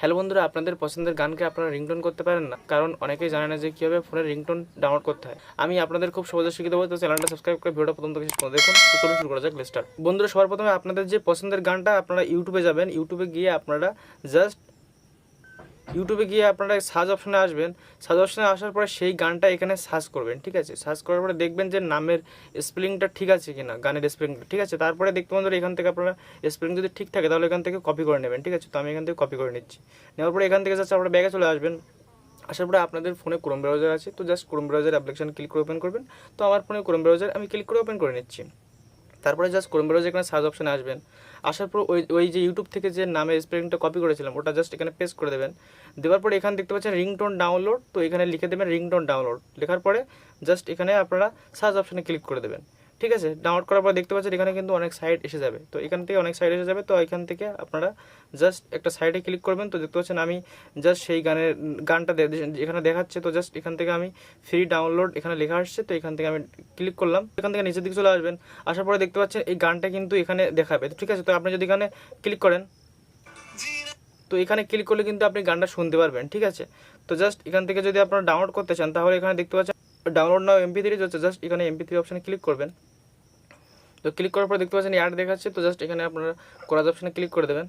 Hello বন্ধুরা, আপনাদের পছন্দের গানকে আপনারা রিংটোন করতে পারেন না, কারণ অনেকেই জানে না যে কীভাবে ফোনের রিংটোন ডাউনলোড করতে হয়। আমি আপনাদের খুব সহজে শিখে দেবো, তো চ্যানেলটা সাবস্ক্রাইব করে ভিডিওটা প্রথম থেকে শুনে দেখুন। চলুন শুরু করা যাক লিস্টার বন্ধুরা, সবার প্রথমে আপনাদের যে পছন্দের গানটা আপনারা ইউটিউবে যাবেন। ইউটিউবে গিয়ে আপনারা জাস্ট ইউটিউবে গিয়ে আপনারা সার্চ অপশানে আসবেন। সার্চ অপশানে আসার পরে সেই গানটা এখানে সার্চ করবেন, ঠিক আছে? সার্চ করার পরে দেখবেন যে নামের স্পেলিংটা ঠিক আছে কিনা, গানের স্পেলিংটা ঠিক আছে? তারপরে দেখতে বন্ধুরা এখান থেকে আপনারা স্পেলিং যদি ঠিক থাকে, তাহলে এখান থেকে কপি করে নেবেন, ঠিক আছে? তো আমি এখান থেকে কপি করে নিচ্ছি। নেওয়ার পরে এখান থেকে যাচ্ছে আপনারা ব্যাগে চলে আসবেন। আসার পরে আপনাদের ফোনে ক্রোম ব্রাউজার আছে, তো just Chrome browser application click করে ওপেন করবেন। তো আমার ফোনে ক্রোম ব্রাউজার আমি ক্লিক করে ওপেন করে নিচ্ছি। তারপরে জাস্ট ক্রোম ব্রাউজার এখানে সার্চ অপশানে আসবেন। আসার পর ওই ওই যে ইউটিউব থেকে যে নামে স্পেলিংটা কপি করেছিলাম, ওটা জাস্ট এখানে পেস্ট করে দেবেন। দেওয়ার পরে এখানে দেখতে পাচ্ছেন রিংটোন ডাউনলোড তো এখানে লিখে দেবেন রিংটোন ডাউনলোড লেখার পরে জাস্ট এখানে আপনারা সার্চ অপশানে ক্লিক করে দেবেন। ঠিক আছে ডাউনলোড করার পর দেখতে পাচ্ছেন এখানে কিন্তু অনেক সাইট এসে যাবে। তো এখান থেকে অনেক সাইট এসে যাবে, তো এখান থেকে আপনারা জাস্ট একটা সাইটে ক্লিক করবেন, তো দেখতে পাচ্ছেন আমি জাস্ট সেই গানের, গানটা এখানে দেখাচ্ছে, তো জাস্ট এখান থেকে আমি ফ্রি ডাউনলোড এখানে লেখা আসছে, তো এখান থেকে আমি ক্লিক করলাম। এখান থেকে নিচের দিকে চলে আসবেন, আসার পরে দেখতে পাচ্ছেন এই গানটা কিন্তু এখানে দেখাবে। তো ঠিক আছে, তো আপনি যদি এখানে ক্লিক করেন, তো এখানে ক্লিক করলে কিন্তু আপনি গানটা শুনতে পারবেন, ঠিক আছে? তো জাস্ট এখান থেকে যদি আপনারা ডাউনলোড করতে চান, তাহলে এখানে দেখতে পাচ্ছেন download now MP three just এখানে এমপি থ্রি অপশানে ক্লিক করবেন। তো ক্লিক করার পর দেখতে পাচ্ছেন অ্যাড দেখাচ্ছে, তো জাস্ট এখানে আপনারা করাজ অপশানে ক্লিক করে দেবেন।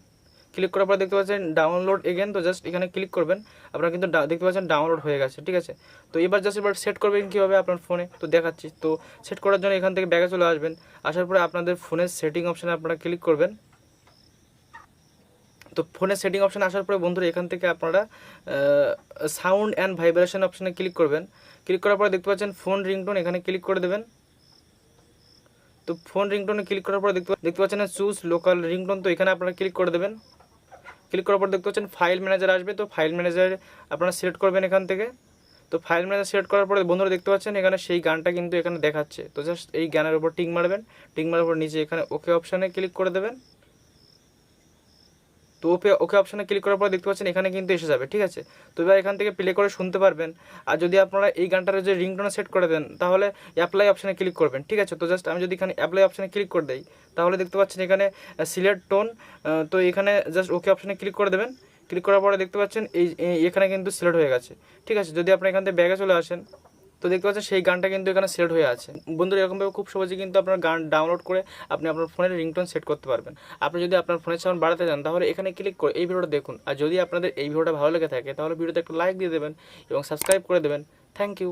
ক্লিক করার পর দেখতে পাচ্ছেন ডাউনলোড এগেন তো জাস্ট এখানে ক্লিক করবেন। আপনারা কিন্তু দেখতে পাচ্ছেন ডাউনলোড হয়ে গেছে, ঠিক আছে? তো এবার জাস্ট এবার সেট করবেন কীভাবে আপনার ফোনে তো দেখাচ্ছি, তো সেট করার জন্য এখান থেকে ব্যাগে চলে আসবেন। আসার পরে আপনাদের ফোনের সেটিং অপশানে আপনারা ক্লিক করবেন। তো ফোনের সেটিং অপশান আসার পরে বন্ধুরা, এখান থেকে আপনারা সাউন্ড অ্যান্ড ভাইব্রেশন অপশানে ক্লিক করবেন। ক্লিক করার পরে দেখতে পাচ্ছেন ফোন রিংটোন এখানে ক্লিক করে দেবেন। তো ফোন রিংটোনে ক্লিক করার পর দেখতে দেখতে পাচ্ছেন চুজ লোকাল রিংটোন তো এখানে আপনারা ক্লিক করে দেবেন। ক্লিক করার পর দেখতে পাচ্ছেন ফাইল ম্যানেজার আসবে, তো ফাইল ম্যানেজার আপনারা সিলেক্ট করবেন এখান থেকে। তো ফাইল ম্যানেজার সিলেক্ট করার পরে বন্ধুরা দেখতে পাচ্ছেন এখানে সেই গানটা কিন্তু এখানে দেখাচ্ছে। তো জাস্ট এই গানের উপর টিং মারবেন টিং মারার পর নিচে এখানে ওকে অপশানে ক্লিক করে দেবেন। তো ওকে ওকে অপশানে ক্লিক করার পর দেখতে পাচ্ছেন এখানে কিন্তু এসে যাবে, ঠিক আছে? তো এবার এখান থেকে প্লে করে শুনতে পারবেন। আর যদি আপনারা এই গানটার যে রিংটোন সেট করে দেন, তাহলে অ্যাপ্লাই অপশানে ক্লিক করবেন, ঠিক আছে? তো জাস্ট আমি যদি এখানে অ্যাপ্লাই অপশানে ক্লিক করে দেই, তাহলে দেখতে পাচ্ছেন এখানে সিলেক্ট টোন তো এখানে জাস্ট ওকে অপশানে ক্লিক করে দেবেন। ক্লিক করার পরে দেখতে পাচ্ছেন এই, এই- এখানে কিন্তু সিলেক্ট হয়ে গেছে, ঠিক আছে? যদি আপনি এখান থেকে ব্যাগে চলে আসেন তো দেখতে পাচ্ছেন সেই গানটা কিন্তু এখানে সেট হয়ে আছে। বন্ধুরা, এরকমভাবে খুব সহজে কিন্তু আপনার গান ডাউনলোড করে আপনি আপনার ফোনের রিংটোন সেট করতে পারবেন। আপনি যদি আপনার ফোনের সাউন্ড বাড়াতে চান, তাহলে এখানে ক্লিক করে এই ভিডিওটা দেখুন। আর যদি আপনাদের এই ভিডিওটা ভালো লেগে থাকে, তাহলে ভিডিওতে একটা লাইক দিয়ে দেবেন এবং সাবস্ক্রাইব করে দেবেন। Thank you